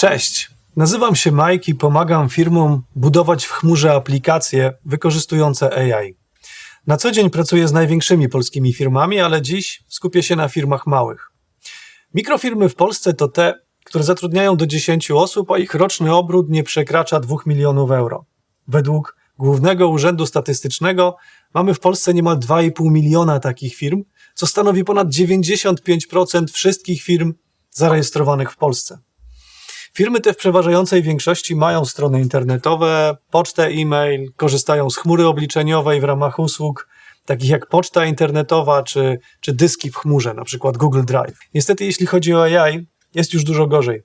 Cześć, nazywam się Mike i pomagam firmom budować w chmurze aplikacje wykorzystujące AI. Na co dzień pracuję z największymi polskimi firmami, ale dziś skupię się na firmach małych. Mikrofirmy w Polsce to te, które zatrudniają do 10 osób, a ich roczny obrót nie przekracza 2 milionów euro. Według Głównego Urzędu Statystycznego mamy w Polsce niemal 2,5 miliona takich firm, co stanowi ponad 95% wszystkich firm zarejestrowanych w Polsce. Firmy te w przeważającej większości mają strony internetowe, pocztę e-mail, korzystają z chmury obliczeniowej w ramach usług takich jak poczta internetowa czy, czy dyski w chmurze, na przykład Google Drive. Niestety, jeśli chodzi o AI, jest już dużo gorzej.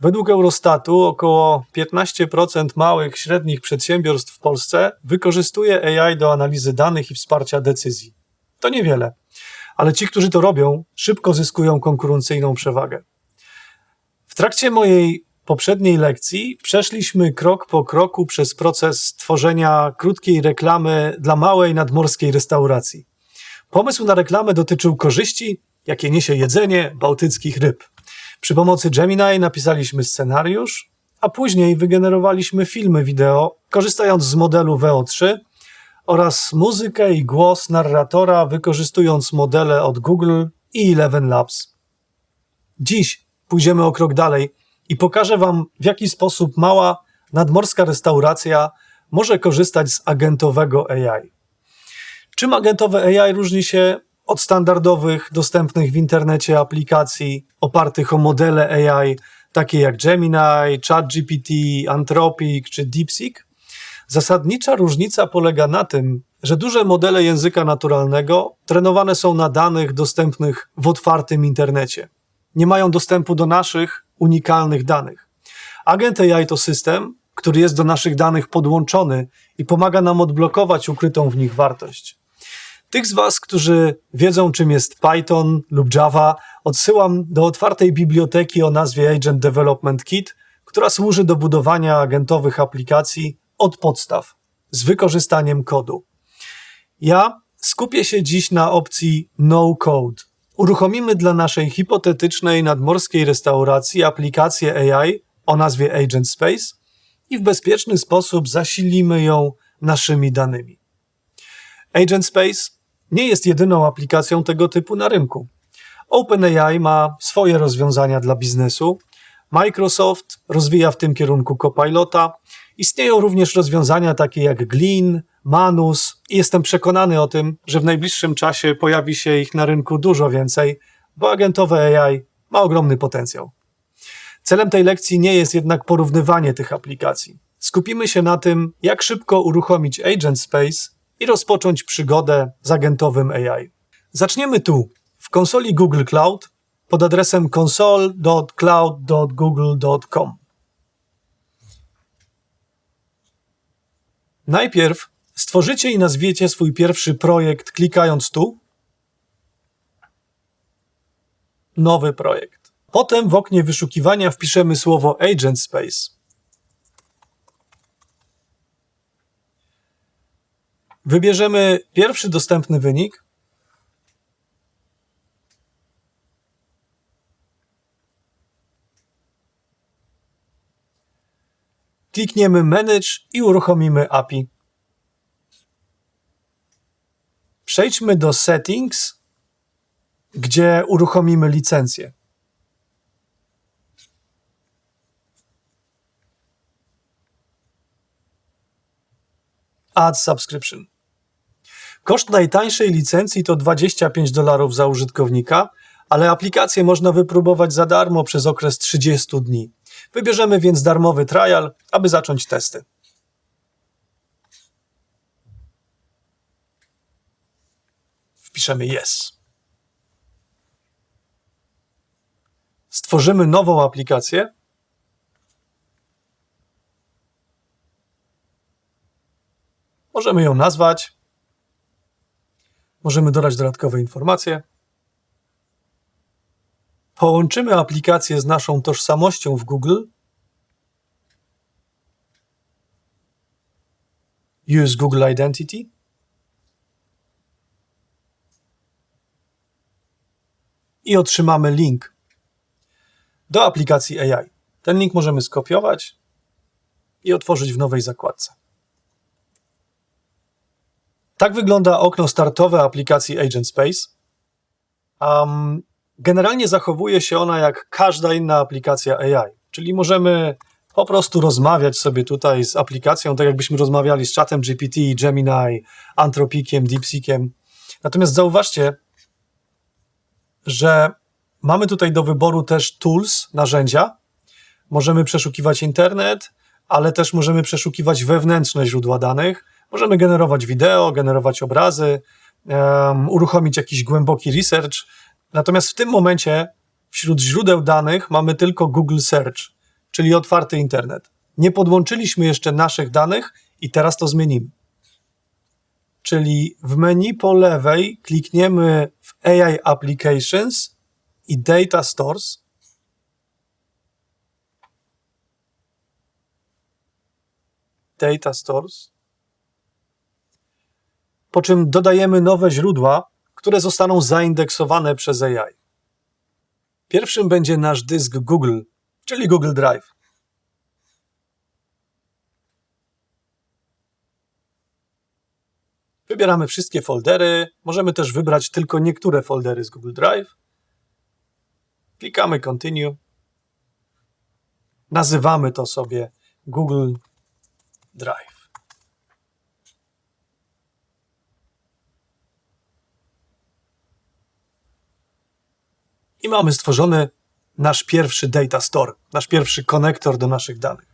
Według Eurostatu około 15% małych, średnich przedsiębiorstw w Polsce wykorzystuje AI do analizy danych i wsparcia decyzji. To niewiele, ale ci, którzy to robią, szybko zyskują konkurencyjną przewagę. W trakcie mojej poprzedniej lekcji przeszliśmy krok po kroku przez proces tworzenia krótkiej reklamy dla małej nadmorskiej restauracji. Pomysł na reklamę dotyczył korzyści, jakie niesie jedzenie bałtyckich ryb. Przy pomocy Gemini napisaliśmy scenariusz, a później wygenerowaliśmy filmy wideo, korzystając z modelu VO3 oraz muzykę i głos narratora, wykorzystując modele od Google i Eleven Labs. Dziś pójdziemy o krok dalej i pokażę Wam, w jaki sposób mała nadmorska restauracja może korzystać z agentowego AI. Czym agentowe AI różni się od standardowych, dostępnych w internecie aplikacji opartych o modele AI, takie jak Gemini, ChatGPT, Anthropic czy DeepSeek? Zasadnicza różnica polega na tym, że duże modele języka naturalnego trenowane są na danych dostępnych w otwartym internecie. Nie mają dostępu do naszych unikalnych danych. Agent AI to system, który jest do naszych danych podłączony i pomaga nam odblokować ukrytą w nich wartość. Tych z Was, którzy wiedzą, czym jest Python lub Java, odsyłam do otwartej biblioteki o nazwie Agent Development Kit, która służy do budowania agentowych aplikacji od podstaw z wykorzystaniem kodu. Ja skupię się dziś na opcji No Code. Uruchomimy dla naszej hipotetycznej nadmorskiej restauracji aplikację AI o nazwie Agent Space i w bezpieczny sposób zasilimy ją naszymi danymi. Agent Space nie jest jedyną aplikacją tego typu na rynku. OpenAI ma swoje rozwiązania dla biznesu. Microsoft rozwija w tym kierunku Copilota. Istnieją również rozwiązania takie jak Glean, Manus jestem przekonany o tym, że w najbliższym czasie pojawi się ich na rynku dużo więcej, bo agentowe AI ma ogromny potencjał. Celem tej lekcji nie jest jednak porównywanie tych aplikacji. Skupimy się na tym, jak szybko uruchomić Agent Space i rozpocząć przygodę z agentowym AI. Zaczniemy tu, w konsoli Google Cloud pod adresem console.cloud.google.com. Najpierw stworzycie i nazwiecie swój pierwszy projekt klikając tu. Nowy projekt. Potem w oknie wyszukiwania wpiszemy słowo Agent Space. Wybierzemy pierwszy dostępny wynik. Klikniemy Manage i uruchomimy API. Przejdźmy do Settings, gdzie uruchomimy licencję. Add Subscription. Koszt najtańszej licencji to 25 dolarów za użytkownika, ale aplikację można wypróbować za darmo przez okres 30 dni. Wybierzemy więc darmowy trial, aby zacząć testy. Wpiszemy Yes. Stworzymy nową aplikację. Możemy ją nazwać. Możemy dodać dodatkowe informacje. Połączymy aplikację z naszą tożsamością w Google. Use Google Identity. I otrzymamy link do aplikacji AI. Ten link możemy skopiować i otworzyć w nowej zakładce. Tak wygląda okno startowe aplikacji Agent Space. Um, generalnie zachowuje się ona jak każda inna aplikacja AI, czyli możemy po prostu rozmawiać sobie tutaj z aplikacją, tak jakbyśmy rozmawiali z czatem GPT, Gemini, Anthropiciem, DeepSeekiem. Natomiast zauważcie, że mamy tutaj do wyboru też tools, narzędzia. Możemy przeszukiwać internet, ale też możemy przeszukiwać wewnętrzne źródła danych. Możemy generować wideo, generować obrazy, um, uruchomić jakiś głęboki research. Natomiast w tym momencie wśród źródeł danych mamy tylko Google Search, czyli otwarty internet. Nie podłączyliśmy jeszcze naszych danych i teraz to zmienimy. Czyli w menu po lewej klikniemy w AI Applications i Data Stores. Data Stores. Po czym dodajemy nowe źródła, które zostaną zaindeksowane przez AI. Pierwszym będzie nasz dysk Google, czyli Google Drive. Wybieramy wszystkie foldery. Możemy też wybrać tylko niektóre foldery z Google Drive. Klikamy Continue. Nazywamy to sobie Google Drive. I mamy stworzony nasz pierwszy data store, nasz pierwszy konektor do naszych danych.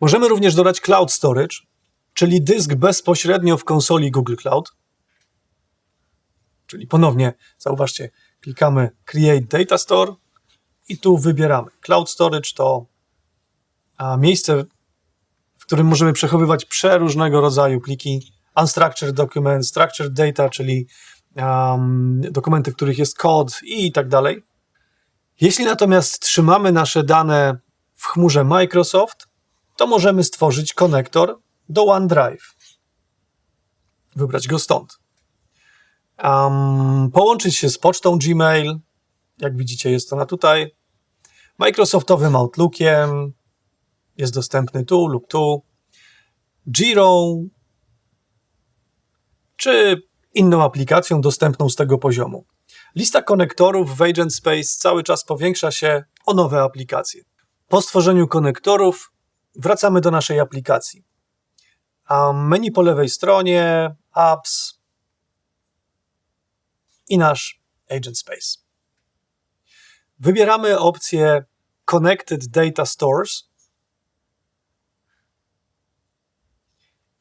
Możemy również dodać cloud storage, czyli dysk bezpośrednio w konsoli Google Cloud. Czyli ponownie, zauważcie, klikamy Create Data Store i tu wybieramy. Cloud Storage to miejsce, w którym możemy przechowywać przeróżnego rodzaju pliki, unstructured document, structured data, czyli um, dokumenty, w których jest kod i tak dalej. Jeśli natomiast trzymamy nasze dane w chmurze Microsoft, to możemy stworzyć konektor do OneDrive. Wybrać go stąd. Um, połączyć się z pocztą Gmail. Jak widzicie, jest ona tutaj. Microsoftowym Outlookiem. Jest dostępny tu lub tu. Giro. Czy inną aplikacją dostępną z tego poziomu. Lista konektorów w Agent Space cały czas powiększa się o nowe aplikacje. Po stworzeniu konektorów wracamy do naszej aplikacji. A menu po lewej stronie, apps i nasz Agent Space. Wybieramy opcję Connected Data Stores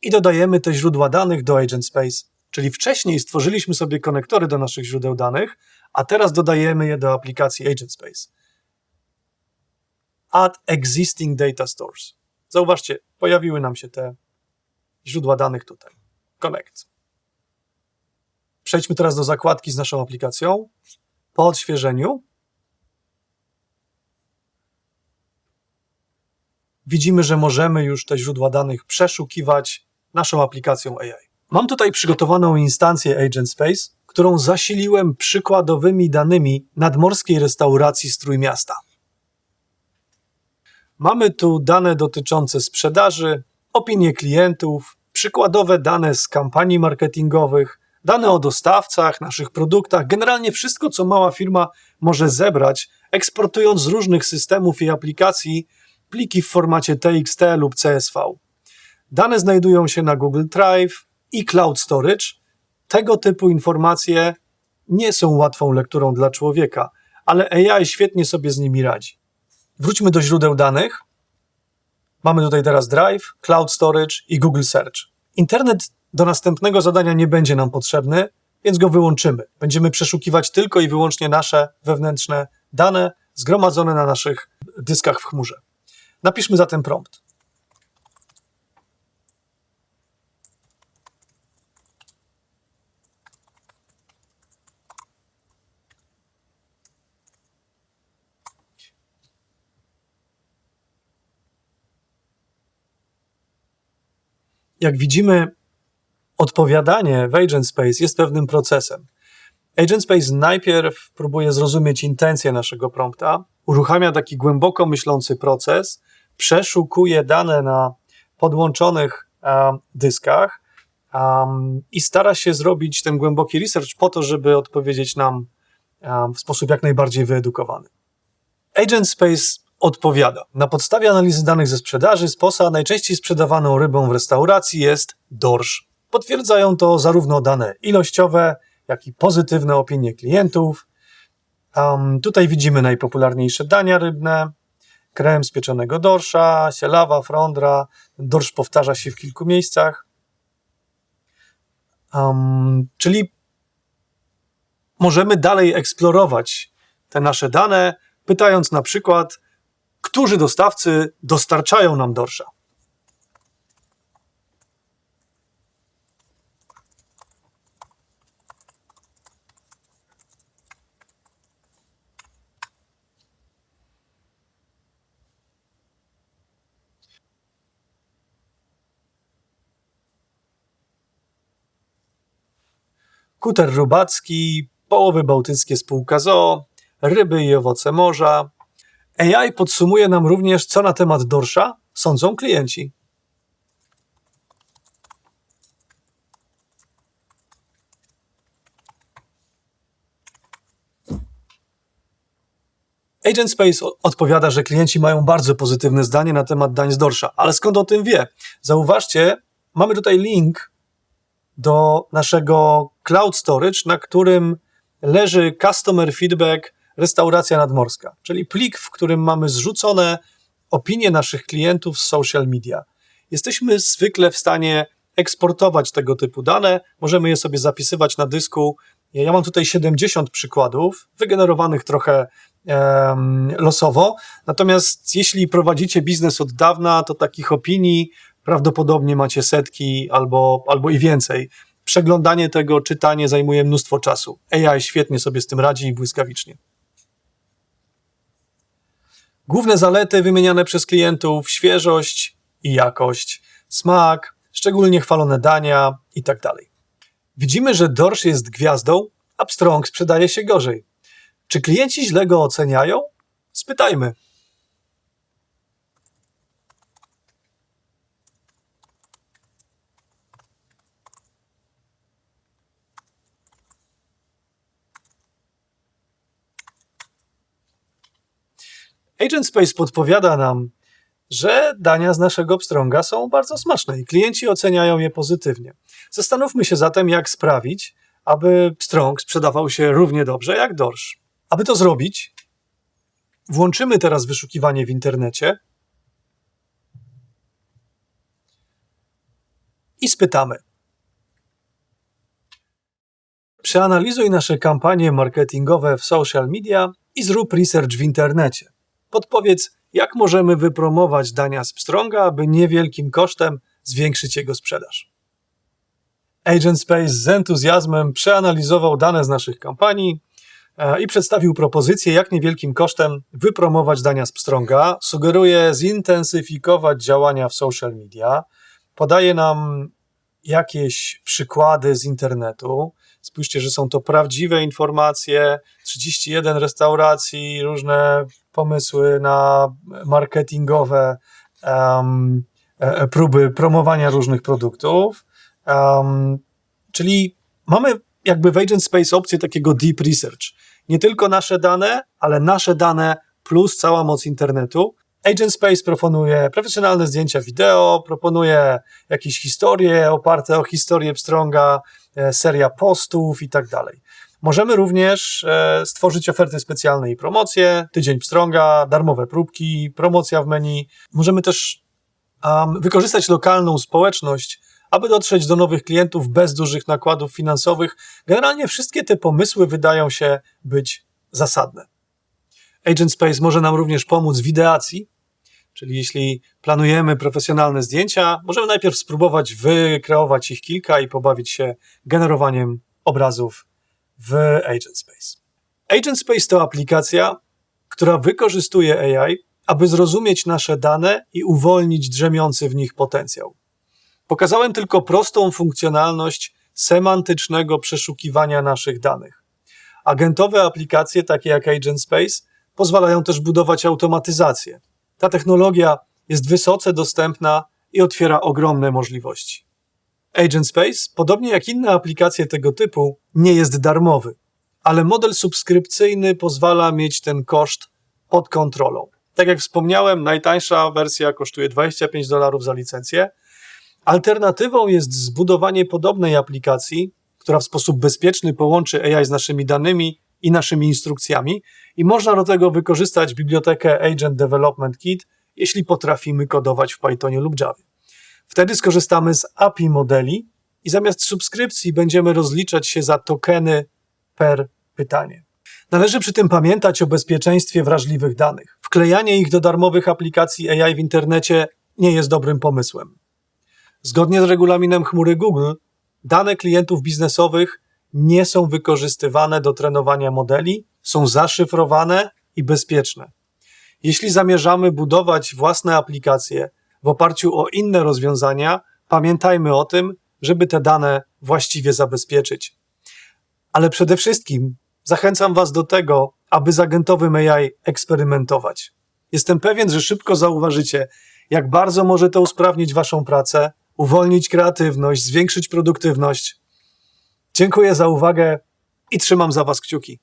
i dodajemy te źródła danych do Agent Space. Czyli wcześniej stworzyliśmy sobie konektory do naszych źródeł danych, a teraz dodajemy je do aplikacji Agent Space. Add existing data stores. Zauważcie, pojawiły nam się te źródła danych tutaj. Connect. Przejdźmy teraz do zakładki z naszą aplikacją. Po odświeżeniu widzimy, że możemy już te źródła danych przeszukiwać naszą aplikacją AI. Mam tutaj przygotowaną instancję Agent Space, którą zasiliłem przykładowymi danymi nadmorskiej restauracji Strójmiasta. Mamy tu dane dotyczące sprzedaży, opinie klientów, przykładowe dane z kampanii marketingowych, dane o dostawcach, naszych produktach, generalnie wszystko, co mała firma może zebrać, eksportując z różnych systemów i aplikacji pliki w formacie TXT lub CSV. Dane znajdują się na Google Drive i Cloud Storage. Tego typu informacje nie są łatwą lekturą dla człowieka, ale AI świetnie sobie z nimi radzi. Wróćmy do źródeł danych. Mamy tutaj teraz Drive, Cloud Storage i Google Search. Internet do następnego zadania nie będzie nam potrzebny, więc go wyłączymy. Będziemy przeszukiwać tylko i wyłącznie nasze wewnętrzne dane zgromadzone na naszych dyskach w chmurze. Napiszmy zatem prompt. Jak widzimy, odpowiadanie w Agent Space jest pewnym procesem. Agent Space najpierw próbuje zrozumieć intencje naszego prompta, uruchamia taki głęboko myślący proces, przeszukuje dane na podłączonych um, dyskach um, i stara się zrobić ten głęboki research po to, żeby odpowiedzieć nam um, w sposób jak najbardziej wyedukowany. Agent Space odpowiada. Na podstawie analizy danych ze sprzedaży z POSA najczęściej sprzedawaną rybą w restauracji jest dorsz. Potwierdzają to zarówno dane ilościowe, jak i pozytywne opinie klientów. Um, tutaj widzimy najpopularniejsze dania rybne, krem z pieczonego dorsza, sielawa, frondra. Dorsz powtarza się w kilku miejscach. Um, czyli możemy dalej eksplorować te nasze dane, pytając na przykład, którzy dostawcy dostarczają nam dorsza. Kuter Rubacki, Połowy Bałtyckie Spółka ZOO, Ryby i Owoce Morza. AI podsumuje nam również, co na temat dorsza sądzą klienci. Agent Space odpowiada, że klienci mają bardzo pozytywne zdanie na temat dań z dorsza. Ale skąd o tym wie? Zauważcie, mamy tutaj link do naszego cloud storage, na którym leży customer feedback restauracja nadmorska, czyli plik, w którym mamy zrzucone opinie naszych klientów z social media. Jesteśmy zwykle w stanie eksportować tego typu dane, możemy je sobie zapisywać na dysku. Ja mam tutaj 70 przykładów, wygenerowanych trochę um, losowo. Natomiast jeśli prowadzicie biznes od dawna, to takich opinii prawdopodobnie macie setki albo, albo i więcej. Przeglądanie tego, czytanie zajmuje mnóstwo czasu. AI świetnie sobie z tym radzi i błyskawicznie. Główne zalety wymieniane przez klientów: świeżość i jakość, smak, szczególnie chwalone dania itd. Tak Widzimy, że dorsz jest gwiazdą, a pstrąg sprzedaje się gorzej. Czy klienci źle go oceniają? Spytajmy. Agent Space podpowiada nam, że dania z naszego pstrąga są bardzo smaczne i klienci oceniają je pozytywnie. Zastanówmy się zatem, jak sprawić, aby pstrąg sprzedawał się równie dobrze jak dorsz. Aby to zrobić, włączymy teraz wyszukiwanie w internecie i spytamy. Przeanalizuj nasze kampanie marketingowe w social media i zrób research w internecie. Podpowiedz, jak możemy wypromować dania z pstrąga, aby niewielkim kosztem zwiększyć jego sprzedaż. Agent Space z entuzjazmem przeanalizował dane z naszych kampanii e, i przedstawił propozycję, jak niewielkim kosztem wypromować dania z pstrąga. Sugeruje zintensyfikować działania w social media. Podaje nam jakieś przykłady z internetu. Spójrzcie, że są to prawdziwe informacje. 31 restauracji, różne pomysły na marketingowe um, próby promowania różnych produktów. Um, czyli mamy jakby w Agent Space opcję takiego deep research. Nie tylko nasze dane, ale nasze dane plus cała moc internetu. Agent Space proponuje profesjonalne zdjęcia wideo, proponuje jakieś historie oparte o historię Pstronga, e, seria postów i tak dalej. Możemy również e, stworzyć oferty specjalne i promocje, tydzień pstrąga, darmowe próbki, promocja w menu. Możemy też um, wykorzystać lokalną społeczność, aby dotrzeć do nowych klientów bez dużych nakładów finansowych. Generalnie wszystkie te pomysły wydają się być zasadne. Agent Space może nam również pomóc w ideacji, czyli jeśli planujemy profesjonalne zdjęcia, możemy najpierw spróbować wykreować ich kilka i pobawić się generowaniem obrazów w Agent Space. Agent Space to aplikacja, która wykorzystuje AI, aby zrozumieć nasze dane i uwolnić drzemiący w nich potencjał. Pokazałem tylko prostą funkcjonalność semantycznego przeszukiwania naszych danych. Agentowe aplikacje takie jak Agent Space pozwalają też budować automatyzację. Ta technologia jest wysoce dostępna i otwiera ogromne możliwości. Agent Space, podobnie jak inne aplikacje tego typu, nie jest darmowy, ale model subskrypcyjny pozwala mieć ten koszt pod kontrolą. Tak jak wspomniałem, najtańsza wersja kosztuje 25 dolarów za licencję. Alternatywą jest zbudowanie podobnej aplikacji, która w sposób bezpieczny połączy AI z naszymi danymi i naszymi instrukcjami i można do tego wykorzystać bibliotekę Agent Development Kit, jeśli potrafimy kodować w Pythonie lub Javie. Wtedy skorzystamy z API modeli i zamiast subskrypcji będziemy rozliczać się za tokeny per pytanie. Należy przy tym pamiętać o bezpieczeństwie wrażliwych danych. Wklejanie ich do darmowych aplikacji AI w internecie nie jest dobrym pomysłem. Zgodnie z regulaminem chmury Google, dane klientów biznesowych nie są wykorzystywane do trenowania modeli, są zaszyfrowane i bezpieczne. Jeśli zamierzamy budować własne aplikacje w oparciu o inne rozwiązania, pamiętajmy o tym, żeby te dane właściwie zabezpieczyć. Ale przede wszystkim zachęcam Was do tego, aby z agentowym AI eksperymentować. Jestem pewien, że szybko zauważycie, jak bardzo może to usprawnić Waszą pracę, uwolnić kreatywność, zwiększyć produktywność. Dziękuję za uwagę i trzymam za Was kciuki.